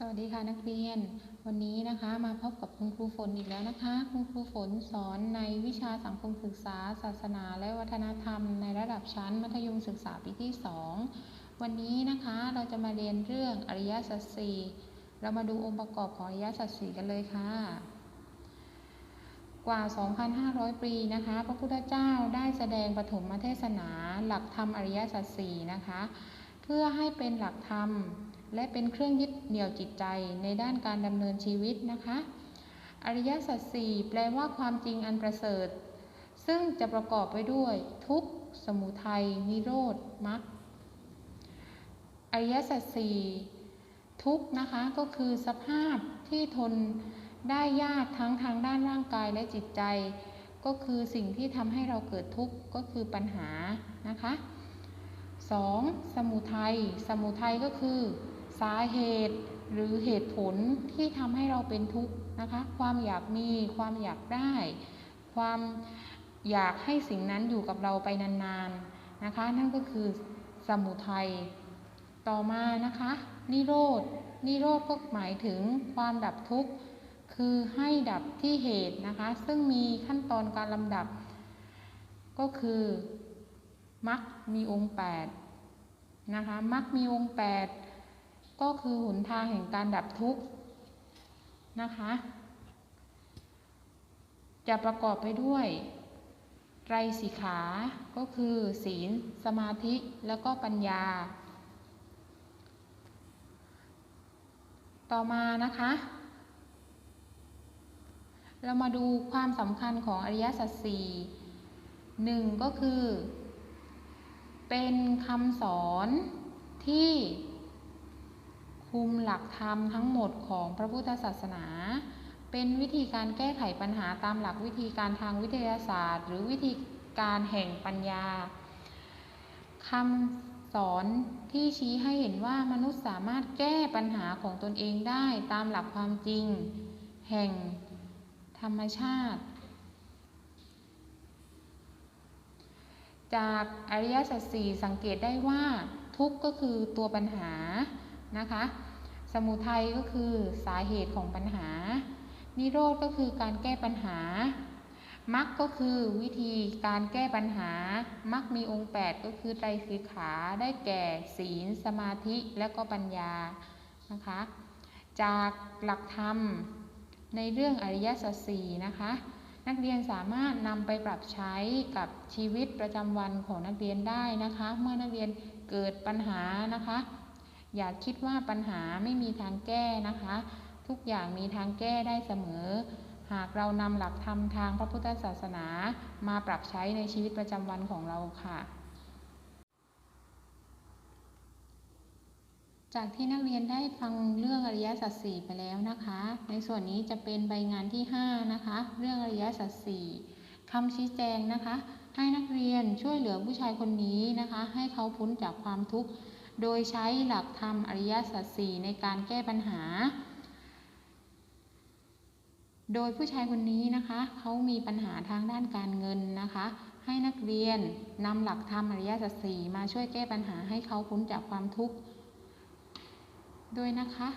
สวัสดีค่ะนักเรียน วันนี้นะคะมาพบกับคุณครูฝนอีกแล้วนะคะ คุณครูฝนสอนในวิชาสังคมศึกษา ศาสนาและวัฒนธรรม ในระดับชั้นมัธยมศึกษาปีที่ 2 วันนี้นะคะเราจะมาเรียนเรื่องอริยสัจสี่เรามาดูองค์ประกอบของอริยสัจสี่กันเลยค่ะ กว่า 2,500 ปีนะคะ พระพุทธเจ้าได้แสดงปฐมเทศนาหลักธรรมอริยสัจสี่นะคะ เพื่อให้เป็นหลักธรรม และเป็นเครื่องยึดเหนี่ยวจิตใจในด้านการดำเนินชีวิตนะคะ อริยสัจสี่แปลว่าความจริงอันประเสริฐ ซึ่งจะประกอบไปด้วย ทุกข์สมุทัยนิโรธมรรคอริยสัจสี่ทุกข์นะคะก็คือสภาพที่ทนได้ยากทั้งทางด้านร่างกายและจิตใจ ก็คือสิ่งที่ทำให้เราเกิดทุกข์ก็คือปัญหานะคะ 2. สมุทัยสมุทัยก็คือ สาเหตุหรือเหตุผลที่ทำให้เราเป็นทุกข์นะคะ ความอยากมีความอยากได้ ความอยากให้สิ่งนั้นอยู่กับเราไปนานๆนะคะ นั่นก็คือสมุทัยต่อมานะคะ นิโรธนิโรธก็หมายถึงความดับทุกข์คือให้ดับที่เหตุนะคะ ซึ่งมีขั้นตอนการลำดับ ก็คือมรรคมีองค์ 8 นะคะมรรคมีองค์ 8 ก็คือหนทางแห่งการดับทุกข์นะคะ จะประกอบไปด้วยไตรสิกขา ก็คือ ศีล สมาธิ แล้วก็ปัญญา ต่อมานะคะ เรามาดูความสำคัญของอริยสัจสี่หนึ่งก็คือ เป็นคำสอนที่ คุมหลักธรรมทั้งหมดของพระพุทธศาสนา เป็นวิธีการแก้ไขปัญหาตามหลักวิธีการทางวิทยาศาสตร์ หรือวิธีการแห่งปัญญาคำสอนที่ชี้ให้เห็นว่ามนุษย์สามารถแก้ปัญหาของตนเองได้ตามหลักความจริง แห่งธรรมชาติ จากอริยสัจสี่สังเกตได้ว่าทุกข์ก็คือตัวปัญหา นะคะ สมุทัยก็คือสาเหตุของปัญหา นิโรธก็คือการแก้ปัญหา มรรคก็คือวิธีการแก้ปัญหา มรรคมีองค์ 8 ก็คือไตรสิกขาได้แก่ศีล สมาธิและก็ปัญญานะคะ จากหลักธรรมในเรื่องอริยสัจสี่นะคะ นักเรียนสามารถนำไปปรับใช้กับชีวิตประจำวันของนักเรียนได้นะคะ เมื่อนักเรียนเกิดปัญหานะคะ อย่าคิดว่าปัญหาไม่มีทางแก้นะคะ ทุกอย่างมีทางแก้ได้เสมอ หากเรานำหลักธรรมทางพระพุทธศาสนามาปรับใช้ในชีวิตประจำวันของเราค่ะ จากที่นักเรียนได้ฟังเรื่องอริยสัจสี่ไปแล้วนะคะ ในส่วนนี้จะเป็นใบงานที่ 5 นะคะ เรื่องอริยสัจสี่คำชี้แจงนะคะ ให้นักเรียนช่วยเหลือผู้ชายคนนี้นะคะ ให้เขาพ้นจากความทุกข์ โดยใช้หลักธรรมอริยสัจสี่ในการแก้ปัญหา โดยผู้ชายคนนี้นะคะเขามีปัญหาทางด้านการเงินนะคะ ให้นักเรียนนำหลักธรรมอริยสัจสี่มาช่วยแก้ปัญหาให้เขาพ้นจากความทุกข์ด้วยนะคะ